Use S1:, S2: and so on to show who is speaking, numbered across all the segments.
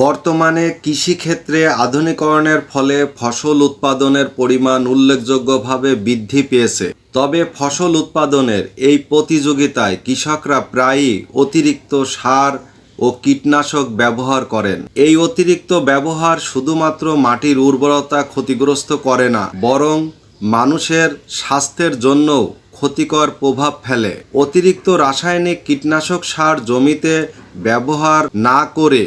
S1: বর্তমানে কৃষিক্ষেত্রে আধুনিকরণের ফলে ফসল উৎপাদনের পরিমাণ উল্লেখযোগ্যভাবে বৃদ্ধি পেয়েছে। তবে ফসল উৎপাদনের এই প্রতিযোগিতায় কৃষকরা প্রায়ই অতিরিক্ত সার ও কীটনাশক ব্যবহার করেন। এই অতিরিক্ত ব্যবহার শুধুমাত্র মাটির উর্বরতা ক্ষতিগ্রস্ত করে না, বরং মানুষের স্বাস্থ্যের জন্যও ক্ষতিকর প্রভাব ফেলে। অতিরিক্ত রাসায়নিক কীটনাশক সার জমিতে ব্যবহার না করে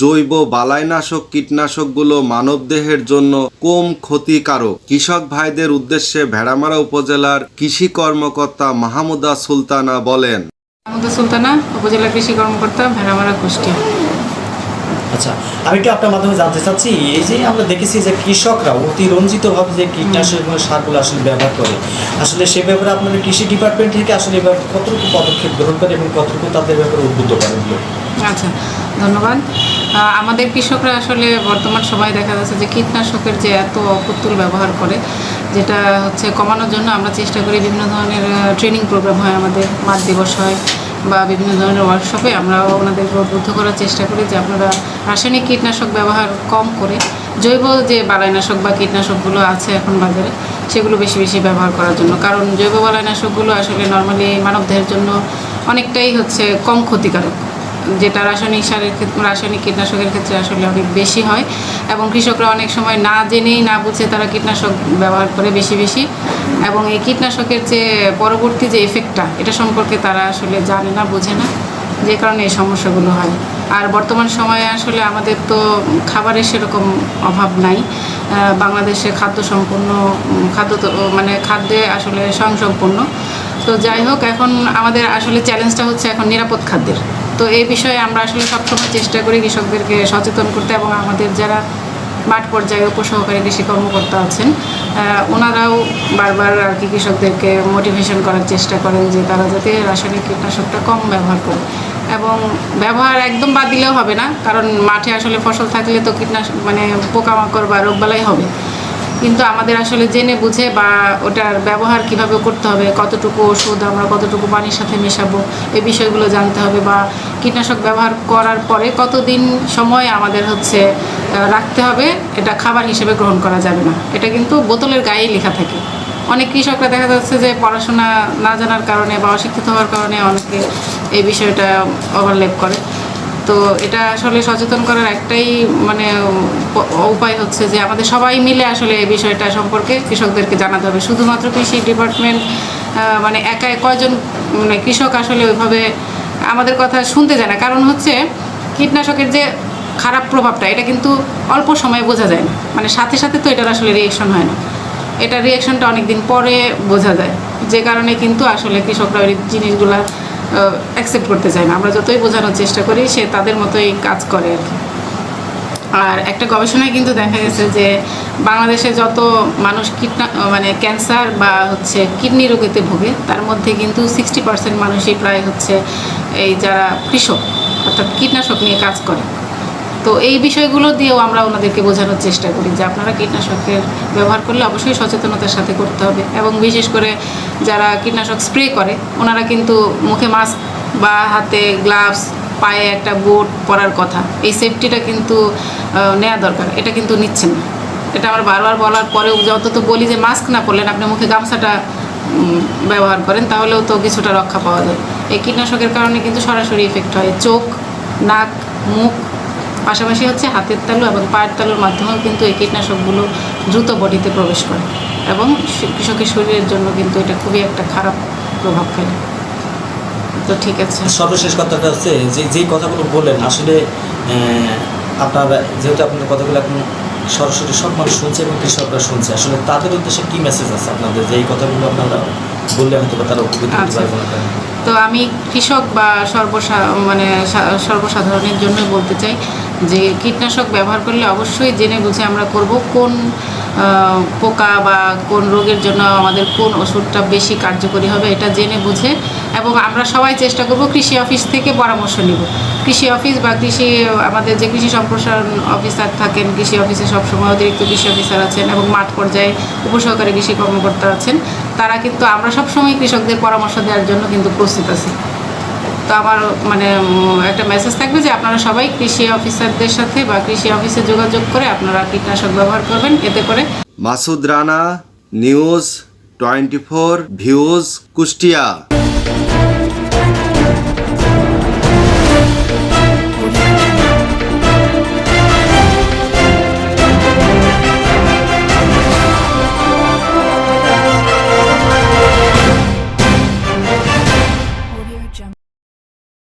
S1: জৈব বালাইনাশক কীটনাশকগুলো মানবদেহের জন্য কম ক্ষতিকারক। কৃষক ভাইদের উদ্দেশ্যে ভেড়ামারা উপজেলার কৃষি কর্মকর্তা মাহমুদা সুলতানা বলেন।
S2: মাহমুদা সুলতানা উপজেলা কৃষি কর্মকর্তা, ভেড়ামারা কুষ্টিয়া
S3: আচ্ছা আমি একটু আপনার মাধ্যমে জানতে চাচ্ছি, এই যে আমরা দেখেছি যে কৃষকরা অতিরঞ্জিতভাবে যে কীটনাশক এবং সারগুলো আসলে ব্যবহার করে, আসলে সে ব্যাপারে আপনাদের কৃষি ডিপার্টমেন্ট থেকে আসলে এবার কতটুকু পদক্ষেপ গ্রহণ করে এবং কতটুকু তাদের ব্যাপারে উদ্বুদ্ধ করেন?
S2: আচ্ছা ধন্যবাদ। আমাদের কৃষকরা আসলে বর্তমান সময়ে দেখা যাচ্ছে যে কীটনাশকের যে এত অপুতুল ব্যবহার করে, যেটা হচ্ছে কমানোর জন্য আমরা চেষ্টা করি বিভিন্ন ধরনের ট্রেনিং প্রোগ্রাম হয়, আমাদের মাঠ দিবস হয় বা বিভিন্ন ধরনের ওয়ার্কশপে আমরা ওনাদের উদ্বুদ্ধ করার চেষ্টা করি যে আপনারা রাসায়নিক কীটনাশক ব্যবহার কম করে, জৈব যে বালাইনাশক বা কীটনাশকগুলো আছে এখন বাজারে, সেগুলো বেশি বেশি ব্যবহার করার জন্য। কারণ জৈব বালাইনাশকগুলো আসলে নর্মালি মানবদেহের জন্য অনেকটাই হচ্ছে কম ক্ষতিকারক, যেটা রাসায়নিক সারের ক্ষেত্রে রাসায়নিক কীটনাশকের ক্ষেত্রে আসলে অনেক বেশি হয়। এবং কৃষকরা অনেক সময় না জেনেই না বুঝে তারা কীটনাশক ব্যবহার করে বেশি বেশি। এবং এই কীটনাশকের যে পরবর্তী যে এফেক্টটা এটা সম্পর্কে তারা আসলে জানে না বোঝে না যে কারণে এই সমস্যাগুলো হয়। আর বর্তমান সময়ে আসলে আমাদের তো খাবারের সেরকম অভাব নাই। বাংলাদেশে খাদ্য উম, খাদ্য মানে খাদ্যে আসলে স্বয়ংসম্পূর্ণ। তো যাই হোক এখন আমাদের আসলে চ্যালেঞ্জটা হচ্ছে এখন নিরাপদ খাদ্যের। তো এই বিষয়ে আমরা আসলে সবসময় চেষ্টা করি কৃষকদেরকে সচেতন করতে এবং আমাদের যারা মাঠ পর্যায়ে উপসহকারী কৃষি কর্মকর্তা আছেন। ওনারাও বারবার আর কি কৃষকদেরকে মোটিভেশন করার চেষ্টা করেন যে তারা যাতে রাসায়নিক কীটনাশকটা কম ব্যবহার করে। এবং ব্যবহার একদম বাদ দিলেও হবে না, কারণ মাঠে আসলে ফসল থাকলে তো কীটনাশক মানে পোকামাকড় বা রোগবালাই হবে। কিন্তু আমাদের আসলে জেনে বুঝে বা ওটার ব্যবহার কীভাবে করতে হবে, কতটুকু ওষুধ, আমরা কতটুকু পানির সাথে মেশাবো, এই বিষয়গুলো জানতে হবে বা কীটনাশক ব্যবহার করার পরে কতদিন সময় আমাদের হচ্ছে রাখতে হবে, এটা খাবার হিসেবে গ্রহণ করা যাবে না। এটা কিন্তু বোতলের গায়েই লেখা থাকে। অনেক কৃষকরা দেখা যাচ্ছে যে পড়াশোনা না জানার কারণে বা অশিক্ষিত হওয়ার কারণে অনেকে এই বিষয়টা ওভারলেপ করে। তো এটা আসলে সচেতন করার একটাই মানে উপায় হচ্ছে যে আমাদের সবাই মিলে আসলে এই বিষয়টা সম্পর্কে কৃষকদেরকে জানাতে হবে। শুধুমাত্র কৃষি ডিপার্টমেন্ট মানে একা, কয়জন মানে কৃষক আসলে ওইভাবে আমাদের কথা শুনতে যায় না। কারণ হচ্ছে কীটনাশকের যে খারাপ প্রভাবটা, এটা কিন্তু অল্প সময়ে বোঝা যায় না। মানে সাথে সাথে তো এটার আসলে রিয়েকশন হয় না। এটা রিয়েকশনটা অনেক দিন পরে বোঝা যায়। যে কারণে কিন্তু আসলে কৃষকরা ওই জিনিসগুলা অ্যাকসেপ্ট করতে চায় না। আমরা যতই বোঝানোর চেষ্টা করি, সে তাদের মতোই কাজ করে আর কি। আর একটা গবেষণায় কিন্তু দেখা গেছে যে, বাংলাদেশে যত মানুষ কিডনা মানে ক্যান্সার বা হচ্ছে কিডনি রোগেতে ভোগে, তার মধ্যে কিন্তু সিক্সটি পার্সেন্ট মানুষই প্রায় হচ্ছে এই যারা কৃষক, অর্থাৎ কীটনাশক নিয়ে কাজ করে। তো এই বিষয়গুলো দিয়েও আমরা ওনাদেরকে বোঝানোর চেষ্টা করি যে আপনারা কীটনাশকের ব্যবহার করলে অবশ্যই সচেতনতার সাথে করতে হবে। এবং বিশেষ করে যারা কীটনাশক স্প্রে করে, ওনারা কিন্তু মুখে মাস্ক বা হাতে গ্লাভস পায়ে একটা বোট পরার কথা। এই সেফটিটা কিন্তু নেওয়া দরকার। এটা কিন্তু নিচ্ছেন না। এটা আমরা বারবার বলার পরেও যত অন্তত বলি যে মাস্ক না পরলেন আপনি মুখে গামছাটা ব্যবহার করেন, তাহলেও তো কিছুটা রক্ষা পাওয়া যায়। এই কীটনাশকের কারণে কিন্তু সরাসরি এফেক্ট হয়। চোখ, নাক, মুখ পাশাপাশি হচ্ছে হাতের তালু এবং পায়ের তালুর মাধ্যমেও কিন্তু এই কীটনাশকগুলো দ্রুত বডিতে প্রবেশ করে এবং কৃষকের শরীরের জন্য কিন্তু এটা খুবই একটা খারাপ প্রভাব ফেলে। তো ঠিক আছে।
S3: সর্বশেষ কথাটা হচ্ছে যে যেই কথাগুলো বললেন আসলে আপনার যেহেতু আপনার কথাগুলো এখন সরাসরি সব মানুষ শুনছে এবং কৃষকরা শুনছে আসলে তাদের উদ্দেশ্যে কি মেসেজ আছে আপনাদের? যে এই কথাগুলো আপনারা বললে হয়তো বা তারা উপকৃত হতে
S2: আচ্ছা।
S3: পারবে।
S2: তো আমি কৃষক বা সর্বসা মানে সর্বসাধারণের জন্য বলতে চাই যে কীটনাশক ব্যবহার করলে অবশ্যই জেনে বুঝে আমরা করব কোন পোকা বা কোন রোগের জন্য আমাদের কোন ওষুধটা বেশি কার্যকরী হবে এটা জেনে বুঝে এবং আমরা সবাই চেষ্টা করব কৃষি অফিস থেকে পরামর্শ নিব। কৃষি অফিস বা কৃষি, আমাদের যে কৃষি সম্প্রসারণ অফিসার থাকেন, কৃষি অফিসে সবসময় অতিরিক্ত কৃষি অফিসার আছেন এবং মাঠ পর্যায়ে উপসহকারী কৃষি কর্মকর্তা আছেন, তারা কিন্তু আমরা সবসময় কৃষকদের পরামর্শ দেওয়ার জন্য কিন্তু প্রস্তুত আছি। তো আমার মানে একটা মেসেজ থাকবে যে আপনারা সবাই কৃষি অফিসারদের সাথে বা কৃষি অফিসে যোগাযোগ করে আপনারা কীটনাশক ব্যবহার করবেন, এতে করে
S1: Masud Rana, news twenty four views Kushtia.